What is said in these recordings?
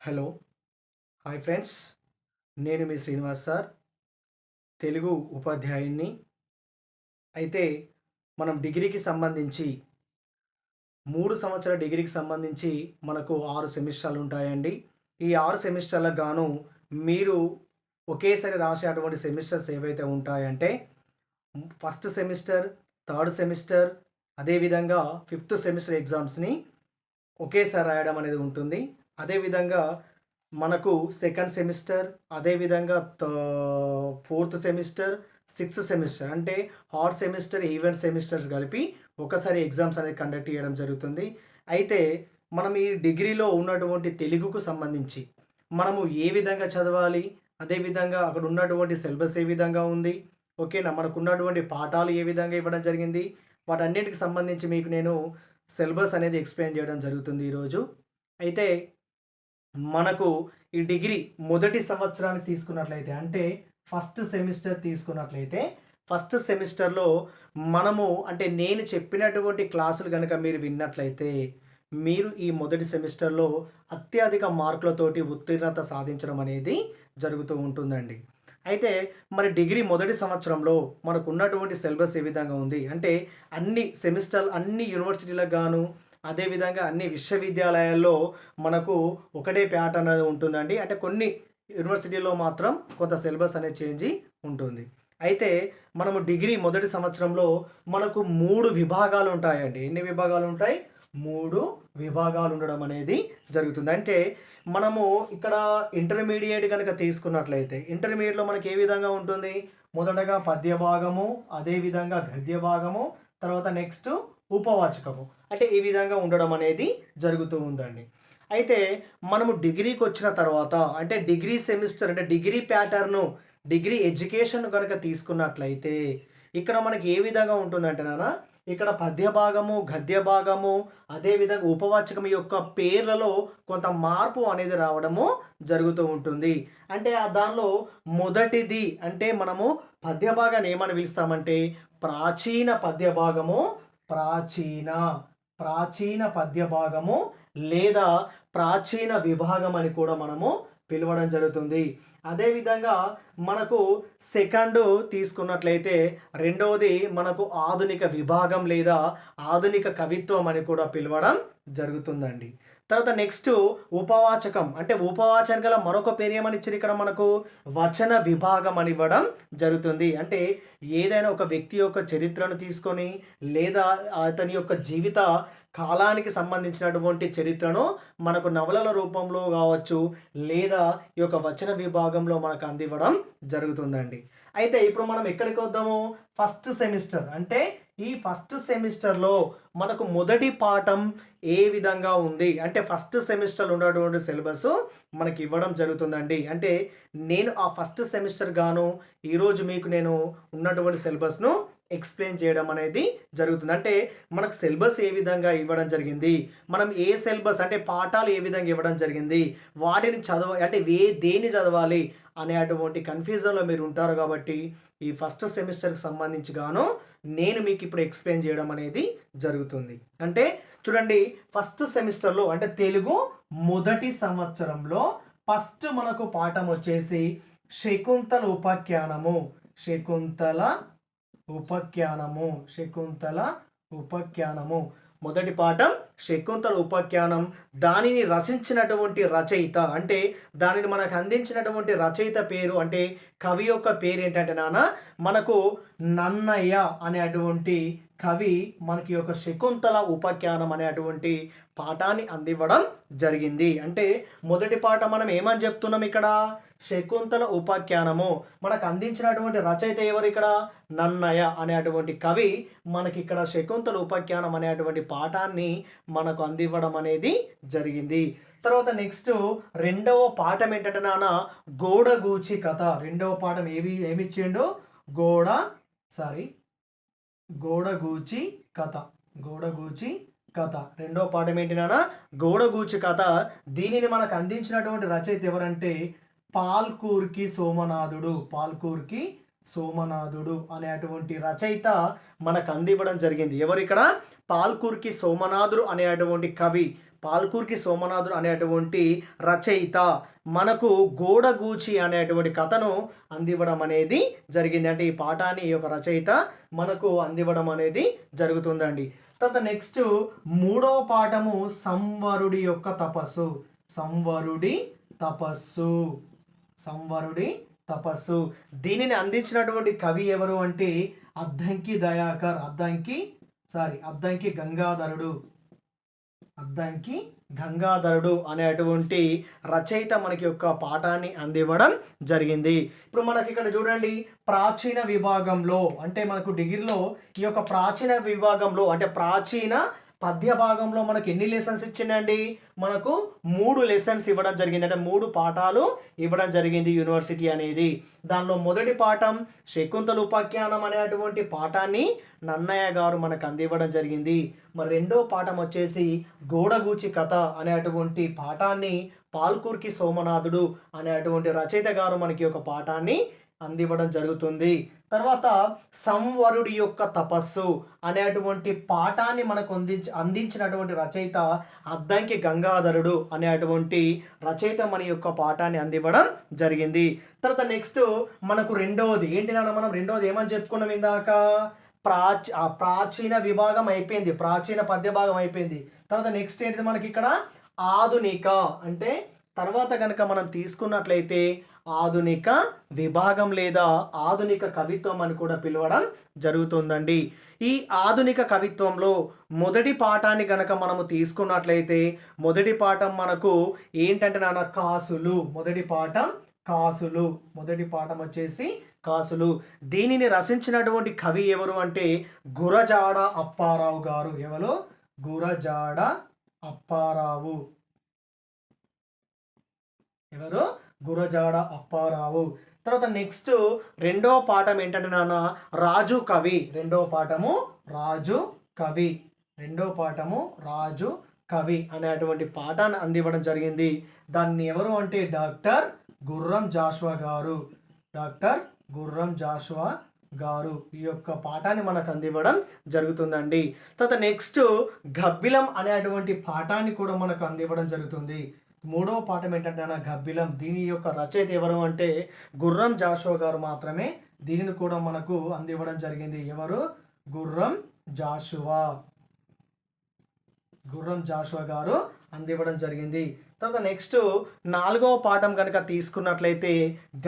Hello. Hi friends. నేను మీ Srinivas sir. Telugu ఉపాధ్యాయుణ్ణి. అయితే మనం డిగ్రీకి సంబంధించి మూడు సంవత్సరాల డిగ్రీకి సంబంధించి మనకు ఆరు సెమిస్టర్లు ఉంటాయండి. ఈ ఆరు సెమిస్టర్లకు గాను మీరు ఒకేసారి రాసేటువంటి సెమిస్టర్స్ ఏవైతే ఉంటాయంటే ఫస్ట్ సెమిస్టర్ థర్డ్ సెమిస్టర్ అదేవిధంగా ఫిఫ్త్ సెమిస్టర్ ఎగ్జామ్స్ని ఒకేసారి రాయడం అనేది ఉంటుంది. అదేవిధంగా మనకు సెకండ్ సెమిస్టర్ అదేవిధంగా ఫోర్త్ సెమిస్టర్ సిక్స్త్ సెమిస్టర్ అంటే హాట్ సెమిస్టర్ ఈవెంట్ సెమిస్టర్స్ కలిపి ఒకసారి ఎగ్జామ్స్ అనేది కండక్ట్ చేయడం జరుగుతుంది. అయితే మనం ఈ డిగ్రీలో ఉన్నటువంటి తెలుగుకు సంబంధించి మనము ఏ విధంగా చదవాలి అదేవిధంగా అక్కడ ఉన్నటువంటి సిలబస్ ఏ విధంగా ఉంది ఓకేనా? మనకు ఉన్నటువంటి పాఠాలు ఏ విధంగా ఇవ్వడం జరిగింది? వాటన్నిటికి సంబంధించి మీకు నేను సిలబస్ అనేది ఎక్స్ప్లెయిన్ చేయడం జరుగుతుంది ఈరోజు. అయితే మనకు ఈ డిగ్రీ మొదటి సంవత్సరానికి తీసుకున్నట్లయితే అంటే ఫస్ట్ సెమిస్టర్ తీసుకున్నట్లయితే ఫస్ట్ సెమిస్టర్లో మనము అంటే నేను చెప్పినటువంటి క్లాసులు కనుక మీరు విన్నట్లయితే మీరు ఈ మొదటి సెమిస్టర్లో అత్యధిక మార్కులతోటి ఉత్తీర్ణత సాధించడం అనేది జరుగుతూ ఉంటుందండి. అయితే మరి డిగ్రీ మొదటి సంవత్సరంలో మనకు ఉన్నటువంటి సిలబస్ ఏ విధంగా ఉంది? అంటే అన్ని సెమిస్టర్ అన్ని యూనివర్సిటీలకు గాను అదేవిధంగా అన్ని విశ్వవిద్యాలయాల్లో మనకు ఒకటే ప్యాటర్న్ అనేది ఉంటుందండి. అంటే కొన్ని యూనివర్సిటీలో మాత్రం కొంత సిలబస్ అనేది చేంజ్ ఉంటుంది. అయితే మనము డిగ్రీ మొదటి సంవత్సరంలో మనకు మూడు విభాగాలు ఉంటాయండి. ఎన్ని విభాగాలు ఉంటాయి? మూడు విభాగాలు ఉండడం అనేది జరుగుతుంది. అంటే మనము ఇక్కడ ఇంటర్మీడియట్ కనుక తీసుకున్నట్లయితే ఇంటర్మీడియట్లో మనకి ఏ విధంగా ఉంటుంది? మొదటగా పద్య భాగము అదేవిధంగా గద్య భాగము తర్వాత నెక్స్ట్ ఉపవాచకము. అంటే ఈ విధంగా ఉండడం అనేది జరుగుతూ ఉందండి. అయితే మనము డిగ్రీకి వచ్చిన తర్వాత అంటే డిగ్రీ సెమిస్టర్ అంటే డిగ్రీ ప్యాటర్ను డిగ్రీ ఎడ్యుకేషన్ కనుక తీసుకున్నట్లయితే ఇక్కడ మనకి ఏ విధంగా ఉంటుందంటే నాన్న ఇక్కడ పద్య భాగము గద్య భాగము అదేవిధంగా ఉపవాచకం యొక్క పేర్లలో కొంత మార్పు అనేది రావడము జరుగుతూ ఉంటుంది. అంటే ఆ దానిలో మొదటిది అంటే మనము పద్య భాగాన్ని ఏమని పిలుస్తామంటే ప్రాచీన పద్య భాగము ప్రాచీన ప్రాచీన పద్య భాగము లేదా ప్రాచీన విభాగం అని కూడా మనము పిలవడం జరుగుతుంది. అదేవిధంగా మనకు సెకండ్ తీసుకున్నట్లయితే రెండవది మనకు ఆధునిక విభాగం లేదా ఆధునిక కవిత్వం అని కూడా పిలవడం జరుగుతుందండి. తర్వాత నెక్స్ట్ ఉపవాచకం. అంటే ఉపవాచన గల మరొక పేరు ఏమని ఇచ్చారు ఇక్కడ మనకు? వచన విభాగం అని ఇవ్వడం జరుగుతుంది. అంటే ఏదైనా ఒక వ్యక్తి యొక్క చరిత్రను తీసుకొని లేదా అతని యొక్క జీవిత కాలానికి సంబంధించినటువంటి చరిత్రను మనకు నవలల రూపంలో కావచ్చు లేదా ఈ యొక్క వచన విభాగంలో మనకు అందివ్వడం జరుగుతుందండి. అయితే ఇప్పుడు మనం ఎక్కడికి వద్దాము? First semester. అంటే ఈ ఫస్ట్ సెమిస్టర్లో మనకు మొదటి పాఠం ఏ విధంగా ఉంది? అంటే ఫస్ట్ సెమిస్టర్ ఉన్నటువంటి సిలబస్ మనకి ఇవ్వడం జరుగుతుందండి. అంటే నేను ఆ ఫస్ట్ సెమిస్టర్ గాను ఈరోజు మీకు నేను ఉన్నటువంటి సిలబస్ను ఎక్స్ప్లెయిన్ చేయడం అనేది జరుగుతుంది. అంటే మనకు సిలబస్ ఏ విధంగా ఇవ్వడం జరిగింది? మనం ఏ సిలబస్ అంటే పాఠాలు ఏ విధంగా ఇవ్వడం జరిగింది? వాటిని చదవ అంటే ఏ దేన్ని చదవాలి? అనేటువంటి కన్ఫ్యూజన్లో మీరు ఉంటారు కాబట్టి ఈ ఫస్ట్ సెమిస్టర్కి సంబంధించి గాను నేను మీకు ఇప్పుడు ఎక్స్ప్లెయిన్ చేయడం అనేది జరుగుతుంది. అంటే చూడండి ఫస్ట్ సెమిస్టర్లో అంటే తెలుగు మొదటి సంవత్సరంలో ఫస్ట్ మనకు పాఠం వచ్చేసి శకుంతల ఉపాఖ్యానము. శకుంతల ఉపఖ్యానము శకుంతల ఉపఖ్యానము. మొదటి పాఠం శకుంతల ఉపఖ్యానం. దానిని రచించినటువంటి రచయిత అంటే దానిని మనకు అందించినటువంటి రచయిత పేరు అంటే కవి యొక్క పేరు ఏంటంటే నాన్న మనకు నన్నయ్య అనేటువంటి కవి మనకి యొక్క శకుంతల ఉపఖ్యానం అనేటువంటి పాఠాన్ని అందివ్వడం జరిగింది. అంటే మొదటి పాట మనం ఏమని చెప్తున్నాం ఇక్కడ? శకుంతల ఉపాఖ్యానము. మనకు అందించినటువంటి రచయిత ఎవరు ఇక్కడ నన్నయ అనేటువంటి కవి మనకి ఇక్కడ శకుంతల ఉపాఖ్యానం అనేటువంటి పాఠాన్ని మనకు అందివ్వడం అనేది జరిగింది. తర్వాత నెక్స్ట్ రెండవ పాఠం ఏంటంటే నాన్న? గోడగూచి కథ. రెండవ పాఠం ఏవి ఏమిచ్చిండు? గోడ సారీ గోడగూచి కథ. గోడగూచి కథ. రెండవ పాఠం ఏంటి నాన్న? గోడగూచి కథ. దీనిని మనకు అందించినటువంటి రచయిత ఎవరంటే పాల్కూర్కి సోమనాథుడు పాల్కూర్కి సోమనాథుడు అనేటువంటి రచయిత మనకు అందివ్వడం జరిగింది. ఎవరు ఇక్కడ పాల్కూర్కి సోమనాథుడు అనేటువంటి కవి పాల్కూర్కి సోమనాథుడు అనేటువంటి రచయిత మనకు గోడగూచి అనేటువంటి కథను అందివ్వడం అనేది జరిగింది. అంటే ఈ పాఠాన్ని ఈ యొక్క రచయిత మనకు అందివ్వడం అనేది జరుగుతుందండి. తర్వాత నెక్స్ట్ మూడవ పాఠము సంవరుడి యొక్క తపస్సు. సంవరుడి తపస్సు. సంవరుడి తపస్సు. దీనిని అందించినటువంటి కవి ఎవరు అంటే అద్దంకి దయాకర్ అద్దంకి సారీ అద్దంకి గంగాధరుడు. అద్దంకి గంగాధరుడు అనేటువంటి రచయిత మనకి యొక్క పాఠాన్ని అందివ్వడం జరిగింది. ఇప్పుడు మనకి ఇక్కడ చూడండి ప్రాచీన విభాగంలో అంటే మనకు డిగ్రీలో ఈ యొక్క ప్రాచీన విభాగంలో అంటే ప్రాచీన పద్య భాగంలో మనకు ఎన్ని లెసన్స్ ఇచ్చిందండి మనకు మూడు లెసన్స్ ఇవ్వడం జరిగింది. అంటే మూడు పాఠాలు ఇవ్వడం జరిగింది యూనివర్సిటీ అనేది. దానిలో మొదటి పాఠం శకుంతల ఉపాఖ్యానం అనేటువంటి పాఠాన్ని నన్నయ్య గారు మనకు అందివ్వడం జరిగింది. మరి రెండో పాఠం వచ్చేసి గోడగూచి కథ అనేటువంటి పాఠాన్ని పాల్కూర్కి సోమనాథుడు అనేటువంటి రచయిత గారు మనకి ఒక పాఠాన్ని అందివ్వడం జరుగుతుంది. తర్వాత సంవరుడి యొక్క తపస్సు అనేటువంటి పాఠాన్ని మనకు అందించి అందించినటువంటి రచయిత అద్దంకి గంగాధరుడు అనేటువంటి రచయిత మన యొక్క పాఠాన్ని అందివ్వడం జరిగింది. తర్వాత నెక్స్ట్ మనకు రెండవది ఏంటి నాన్న మనం రెండవది ఏమని చెప్పుకున్నాం ఇందాక? ప్రాచీ ఆ ప్రాచీన విభాగం అయిపోయింది. ప్రాచీన పద్య భాగం అయిపోయింది. తర్వాత నెక్స్ట్ ఏంటిది మనకి ఇక్కడ? ఆధునిక. అంటే తర్వాత కనుక మనం తీసుకున్నట్లయితే ఆధునిక విభాగం లేదా ఆధునిక కవిత్వం అని కూడా పిలవడం జరుగుతుందండి. ఈ ఆధునిక కవిత్వంలో మొదటి పాఠాన్ని గనక మనము తీసుకున్నట్లయితే మొదటి పాఠం మనకు ఏంటంటే నాన్న కాసులు. మొదటి పాఠం కాసులు. మొదటి పాఠం వచ్చేసి కాసులు. దీనిని రచించినటువంటి కవి ఎవరు అంటే గురజాడ అప్పారావు గారు. ఎవరు? గురజాడ అప్పారావు. ఎవరు? గురజాడ అప్పారావు. తర్వాత నెక్స్ట్ రెండవ పాఠం ఏంటంటే నాన్న రాజు కవి. రెండవ పాఠము రాజు కవి. రెండవ పాఠము రాజు కవి అనేటువంటి పాఠాన్ని అందివ్వడం జరిగింది. దాన్ని ఎవరు అంటే? డాక్టర్ గుర్రం జాషువా గారు. డాక్టర్ గుర్రం జాషువా గారు. ఈ యొక్క పాఠాన్ని మనకు అందివ్వడం జరుగుతుందండి. తర్వాత నెక్స్ట్ గబ్బిలం అనేటువంటి పాఠాన్ని కూడా మనకు అందివ్వడం జరుగుతుంది. మూడవ పాఠం ఏంటంటే నా గబ్బిలం దీని యొక్క రచయిత ఎవరు అంటే గుర్రం జాషో గారు మాత్రమే దీనిని కూడా మనకు అందివ్వడం జరిగింది. ఎవరు? గుర్రం జాషువా. గుర్రం జాషువా గారు అందివ్వడం జరిగింది. తర్వాత నెక్స్ట్ నాలుగవ పాఠం కనుక తీసుకున్నట్లయితే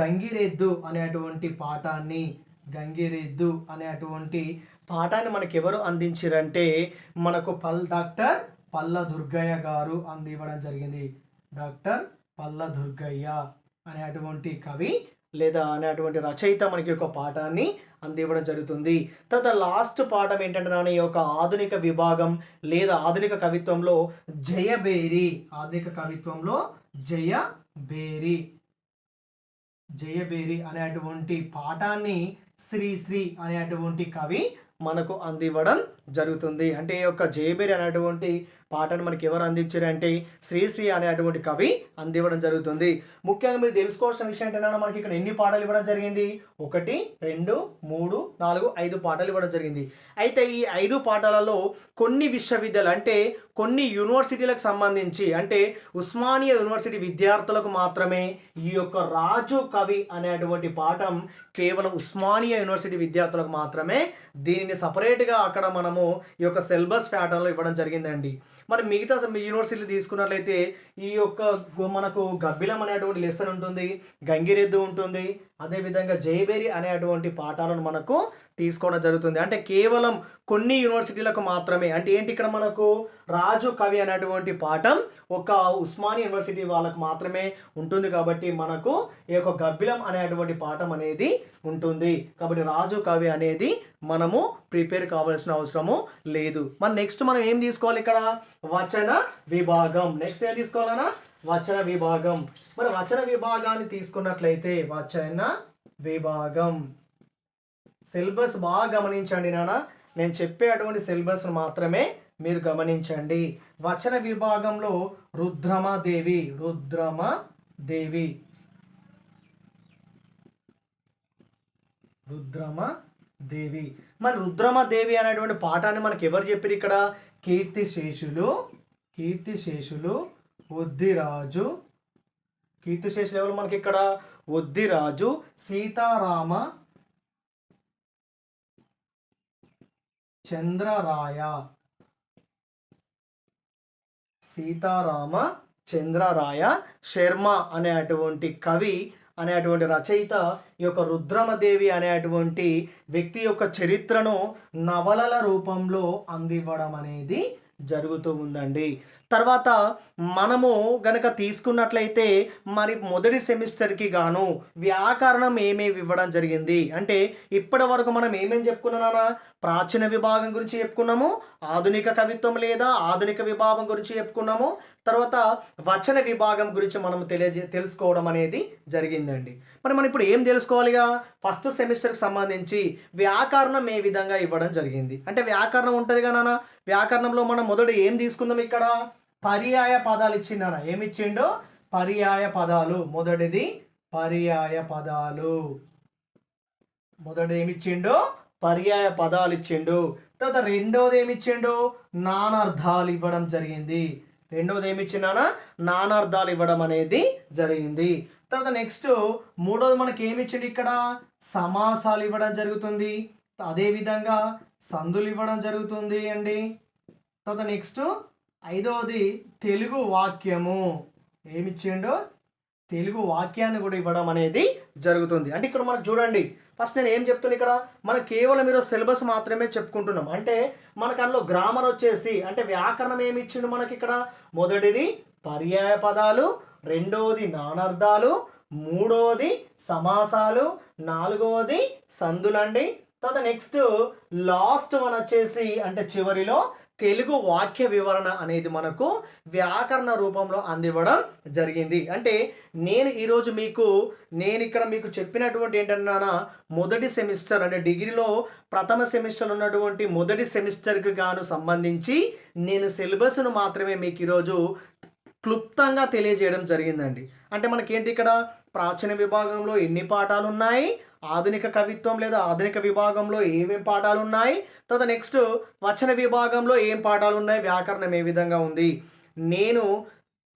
గంగిరెద్దు అనేటువంటి పాఠాన్ని గంగిరెద్దు అనేటువంటి పాఠాన్ని మనకి ఎవరు అందించారంటే మనకు పల్ డాక్టర్ పల్ల దుర్గయ్య గారు అందివ్వడం జరిగింది. డాక్టర్ పల్ల దుర్గయ్య అనేటువంటి కవి లేదా అనేటువంటి రచయిత మనకి ఒక పాఠాన్ని అందివ్వడం జరుగుతుంది. తర్వాత లాస్ట్ పాఠం ఏంటంటే నాన్న ఈ యొక్క ఆధునిక విభాగం లేదా ఆధునిక కవిత్వంలో జయబేరి ఆధునిక కవిత్వంలో జయబేరి జయబేరి అనేటువంటి పాఠాన్ని శ్రీశ్రీ అనేటువంటి కవి మనకు అందివ్వడం జరుగుతుంది. అంటే ఈ యొక్క జయబేరి అనేటువంటి పాటను మనకి ఎవరు అందించారంటే శ్రీశ్రీ అనేటువంటి కవి అందివ్వడం జరుగుతుంది. ముఖ్యంగా మీరు తెలుసుకోవాల్సిన విషయం ఏంటంటే మనకి ఇక్కడ ఎన్ని పాటలు ఇవ్వడం జరిగింది? ఒకటి రెండు మూడు నాలుగు ఐదు పాటలు ఇవ్వడం జరిగింది. అయితే ఈ ఐదు పాటలలో కొన్ని విశ్వవిద్యాలయాలు అంటే కొన్ని యూనివర్సిటీలకు సంబంధించి అంటే ఉస్మానియా యూనివర్సిటీ విద్యార్థులకు మాత్రమే ఈ యొక్క రాజు కవి అనేటువంటి పాఠం కేవలం ఉస్మానియా యూనివర్సిటీ విద్యార్థులకు మాత్రమే. దీనిని సపరేట్గా అక్కడ మనము ఈ యొక్క సిలబస్ ప్యాటర్న్లో ఇవ్వడం జరిగిందండి. మరి మిగతా యూనివర్సిటీలు తీసుకున్నట్లయితే ఈ యొక్క మనకు గబ్బిలం అనేటువంటి లెసన్ ఉంటుంది గంగిరెద్దు ఉంటుంది అదేవిధంగా జైబేరి అనేటువంటి పాఠాలను మనకు తీసుకోవడం జరుగుతుంది. అంటే కేవలం కొన్ని యూనివర్సిటీలకు మాత్రమే అంటే ఏంటి ఇక్కడ మనకు? రాజు కవి అనేటువంటి పాఠం ఒక ఉస్మానియా యూనివర్సిటీ వాళ్ళకు మాత్రమే ఉంటుంది కాబట్టి మనకు ఈ యొక్క గబ్బిలం అనేటువంటి పాఠం అనేది ఉంటుంది. కాబట్టి రాజు కవి అనేది మనము ప్రిపేర్ కావాల్సిన అవసరము లేదు. మరి నెక్స్ట్ మనం ఏం తీసుకోవాలి ఇక్కడ? వచన విభాగం. నెక్స్ట్ ఏం తీసుకోవాలన్నా? వచన విభాగం. మరి వచన విభాగాన్ని తీసుకున్నట్లయితే వచన విభాగం. సిలబస్ బాగా గమనించండి నాన్న. నేను చెప్పే అటువంటి సిలబస్ను మాత్రమే మీరు గమనించండి. వచన విభాగంలో రుద్రమదేవి రుద్రమదేవి. రుద్రమ దేవి మరి రుద్రమ దేవి అనేటువంటి పాఠాన్ని మనకు ఎవరు చెప్పారు ఇక్కడ కీర్తి శేషులు కీర్తిశేషులు వద్దిరాజు. కీర్తిశేషులు ఎవరు మనకి ఇక్కడ వద్దిరాజు సీతారామ చంద్రరాయ. సీతారామ చంద్రరాయ శర్మ అనేటువంటి కవి అనేటువంటి రచయిత ఈ యొక్క రుద్రమదేవి అనేటువంటి వ్యక్తి యొక్క చరిత్రను నవలల రూపంలో అందివ్వడం అనేది జరుగుతూ ఉందండి. తర్వాత మనము గనక తీసుకున్నట్లయితే మరి మొదటి సెమిస్టర్కి గాను వ్యాకరణం ఏమేమి ఇవ్వడం జరిగింది? అంటే ఇప్పటి వరకు మనం ఏమేమి చెప్పుకున్నానా ప్రాచీన విభాగం గురించి చెప్పుకున్నాము ఆధునిక కవిత్వం లేదా ఆధునిక విభాగం గురించి చెప్పుకున్నాము తర్వాత వచన విభాగం గురించి మనం తెలియజే తెలుసుకోవడం అనేది జరిగిందండి. మరి మనం ఇప్పుడు ఏం తెలుసుకోవాలిగా? ఫస్ట్ సెమిస్టర్కి సంబంధించి వ్యాకరణం ఏ విధంగా ఇవ్వడం జరిగింది? అంటే వ్యాకరణం ఉంటుంది కదా వ్యాకరణంలో మనం మొదట ఏం తీసుకుందాం ఇక్కడ? పర్యాయ పదాలు ఇచ్చిండన? ఏమి ఇచ్చిండు పర్యాయ పదాలు. మొదటిది పర్యాయ పదాలు. మొదటిది ఏమి ఇచ్చిండు పర్యాయ పదాలు ఇచ్చిండు. తర్వాత రెండోది ఏమి ఇచ్చిండు నానార్థాలు ఇవ్వడం జరిగింది. రెండోది ఏమి ఇచ్చిండానా నానార్థాలు ఇవ్వడం అనేది జరిగింది. తర్వాత నెక్స్ట్ మూడోది మనకి ఏమి ఇచ్చిండు ఇక్కడ? సమాసాలు ఇవ్వడం జరుగుతుంది. అదేవిధంగా సందులు ఇవ్వడం జరుగుతుంది అండి. తర్వాత నెక్స్ట్ ఐదవది తెలుగు వాక్యము. ఏమిచ్చిండో? తెలుగు వాక్యాన్ని కూడా ఇవ్వడం అనేది జరుగుతుంది. అంటే ఇక్కడ మనకు చూడండి ఫస్ట్ నేను ఏం చెప్తున్నా ఇక్కడ? మనం కేవలం ఈరోజు సిలబస్ మాత్రమే చెప్పుకుంటున్నాం. అంటే మనకు అందులో గ్రామర్ వచ్చేసి అంటే వ్యాకరణం ఏమి ఇచ్చిండు మనకి ఇక్కడ? మొదటిది పర్యాయ పదాలు రెండవది నానార్థాలు మూడవది సమాసాలు నాలుగవది సందులండి. తర్వాత నెక్స్ట్ లాస్ట్ వన్ వచ్చేసి అంటే చివరిలో తెలుగు వాక్య వివరణ అనేది మనకు వ్యాకరణ రూపంలో అందివ్వడం జరిగింది. అంటే నేను ఈరోజు మీకు నేను ఇక్కడ మీకు చెప్పినటువంటి ఏంటన్నా మొదటి సెమిస్టర్ అంటే డిగ్రీలో ప్రథమ సెమిస్టర్ ఉన్నటువంటి మొదటి సెమిస్టర్కి గాను సంబంధించి నేను సిలబస్ను మాత్రమే మీకు ఈరోజు క్లుప్తంగా తెలియజేయడం జరిగిందండి. అంటే మనకేంటి ఇక్కడ? ప్రాచీన విభాగంలో ఎన్ని పాఠాలు ఉన్నాయి ఆధునిక కవిత్వం లేదా ఆధునిక విభాగంలో ఏమేం పాఠాలు ఉన్నాయి తర్వాత నెక్స్ట్ వచన విభాగంలో ఏం పాఠాలు ఉన్నాయి వ్యాకరణం ఏ విధంగా ఉంది? నేను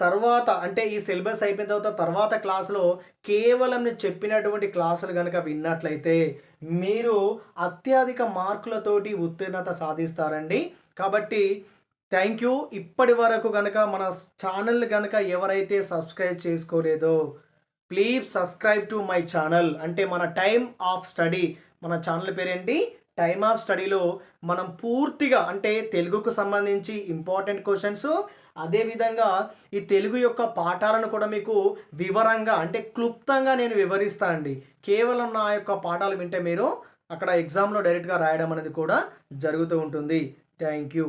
తర్వాత అంటే ఈ సిలబస్ అయిపోయిన తర్వాత తర్వాత క్లాసులో కేవలం నేను చెప్పినటువంటి క్లాసులు కనుక విన్నట్లయితే మీరు అత్యధిక మార్కులతోటి ఉత్తీర్ణత సాధిస్తారండి. కాబట్టి థ్యాంక్ యూ ఇప్పటి వరకు కనుక మన ఛానల్ కనుక ఎవరైతే subscribe చేసుకోలేదో please subscribe to my channel. అంటే మన టైమ్ ఆఫ్ స్టడీ. మన ఛానల్ పేరేంటి? టైమ్ ఆఫ్ స్టడీలో మనం పూర్తిగా అంటే తెలుగుకు సంబంధించి ఇంపార్టెంట్ క్వశ్చన్స్ అదేవిధంగా ఈ తెలుగు యొక్క పాఠాలను కూడా మీకు వివరంగా అంటే క్లుప్తంగా నేను వివరిస్తా అండి. కేవలం నా యొక్క పాఠాలు వింటే మీరు అక్కడ ఎగ్జామ్లో డైరెక్ట్గా రాయడం అనేది కూడా జరుగుతూ ఉంటుంది. Thank you